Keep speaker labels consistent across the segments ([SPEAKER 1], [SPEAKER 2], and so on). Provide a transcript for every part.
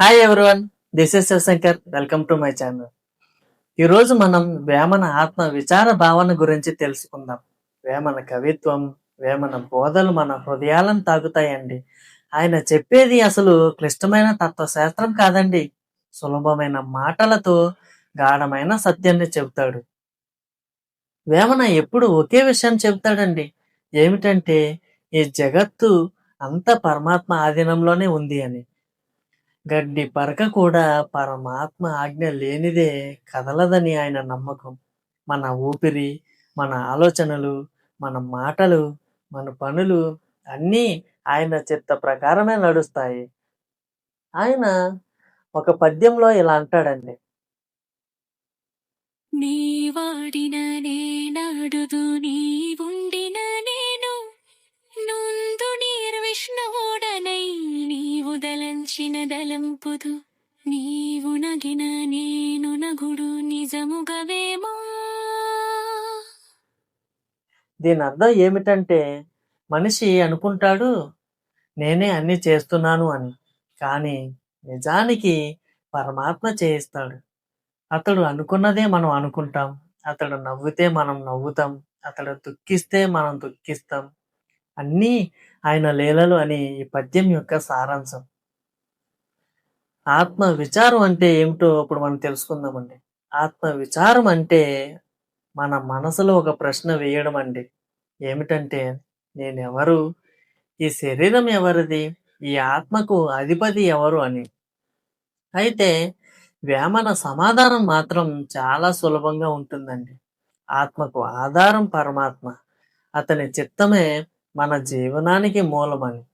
[SPEAKER 1] Hi everyone this is Shivashankar welcome to my channel ఈరోజు మనం వేమన ఆత్మ విచార భావన గురించి తెలుసుకుందాం. వేమన కవిత్వం వేమన బోధలు మన హృదయాలను తాగుతాయండి ఆయన చెప్పేది అసలు క్లిష్టమైన తత్వశాస్త్రం కాదండి. సులభమైన మాటలతో గాఢమైన సత్యాన్ని చెబుతాడు. వేమన ఎప్పుడు ఒకే విషయం చెబుతాడండి. ఏమిటంటే ఈ జగత్తు అంత పరమాత్మ ఆధీనంలోనే ఉంది అని. గడ్డి పరక కూడా పరమాత్మ ఆజ్ఞ లేనిదే కదలదని ఆయన నమ్మకం. మన ఊపిరి మన ఆలోచనలు మన మాటలు మన పనులు అన్నీ ఆయన చిత్త ప్రకారమే నడుస్తాయి. ఆయన ఒక పద్యంలో ఇలా అంటాడండి.
[SPEAKER 2] నీ వాడిన నీ నీవుండిన నేను నుందు నిర్విష్ణువుడనై నీవు దలంచిన దలంపుదు నీవు నగిన నేను నగుడు నిజముగవేమో?
[SPEAKER 1] దీని అర్థం ఏమిటంటే మనిషి అనుకుంటాడు నేనే అన్ని చేస్తున్నాను అని. కానీ నిజానికి పరమాత్మ చేయిస్తాడు. అతడు అనుకున్నదే మనం అనుకుంటాం. అతడు నవ్వితే మనం నవ్వుతాం. అతడు దుఃఖిస్తే మనం దుఃఖిస్తాం. అన్నీ ఆయన లీలలు అని ఈ పద్యం యొక్క సారాంశం. ఆత్మ విచారం అంటే ఏమిటో ఇప్పుడు మనం తెలుసుకుందామండి. ఆత్మ విచారం అంటే మన మనసులో ఒక ప్రశ్న వేయడం అండి. ఏమిటంటే నేనెవరు? ఈ శరీరం ఎవరిది? ఈ ఆత్మకు అధిపతి ఎవరు అని. అయితే వేమన సమాధానం మాత్రం చాలా సులభంగా ఉంటుందండి. ఆత్మకు ఆధారం పరమాత్మ. అతని చిత్తమే మన జీవనానికి మూలమని.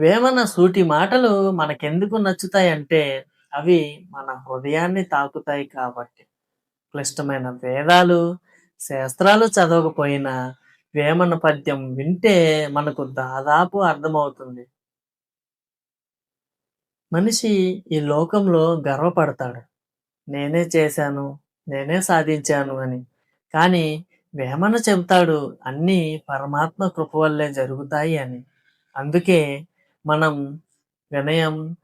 [SPEAKER 1] వేమన సూటి మాటలు మనకెందుకు నచ్చుతాయంటే అవి మన హృదయాన్ని తాకుతాయి కాబట్టి. క్లిష్టమైన వేదాలు శాస్త్రాలు చదవకపోయినా వేమన పద్యం వింటే మనకు దాదాపు అర్థమవుతుంది. మనిషి ఈ లోకంలో గర్వపడతాడు. నేనే చేశాను నేనే సాధించాను అని. కానీ వేమన చెబుతాడు అన్నీ పరమాత్మ కృప వల్లే జరుగుతాయి అని. అందుకే మనం వినయం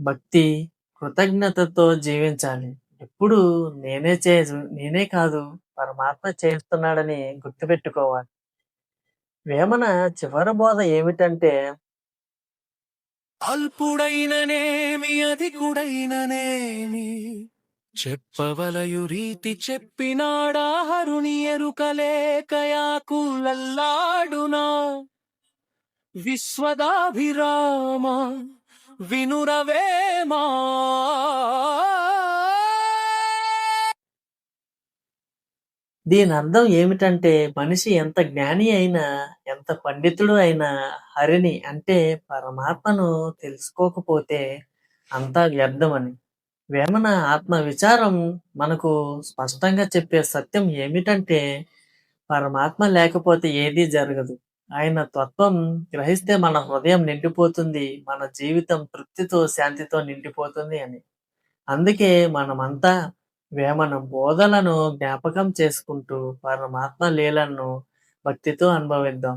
[SPEAKER 1] భక్తి కృతజ్ఞతతో జీవించాలి. ఎప్పుడు నేనే చే నేనే కాదు పరమాత్మ చేస్తున్నాడని గుర్తుపెట్టుకోవాలి. వేమన చివరి బోధ ఏమిటంటే
[SPEAKER 3] అల్పుడైననేమి అధికుడైననేమి చెప్పవలయు రీతి చెప్పినాడా హరుణి ఎరుకలేకయాకులల్లాడునా విశ్వదాభిరామ వినురవేమా
[SPEAKER 1] దీని అర్థం ఏమిటంటే మనిషి ఎంత జ్ఞాని అయినా ఎంత పండితుడు అయినా హరిని అంటే పరమాత్మను తెలుసుకోకపోతే అంతా వ్యర్థమని. వేమన ఆత్మ విచారం మనకు స్పష్టంగా చెప్పే సత్యం ఏమిటంటే పరమాత్మ లేకపోతే ఏదీ జరగదు. ఆయన తత్వం గ్రహిస్తే మన హృదయం నిండిపోతుంది మన జీవితం తృప్తితో శాంతితో నిండిపోతుంది అని. అందుకే మనమంతా వేమన బోధలను జ్ఞాపకం చేసుకుంటూ పరమాత్మ లీలను భక్తితో అనుభవిద్దాం.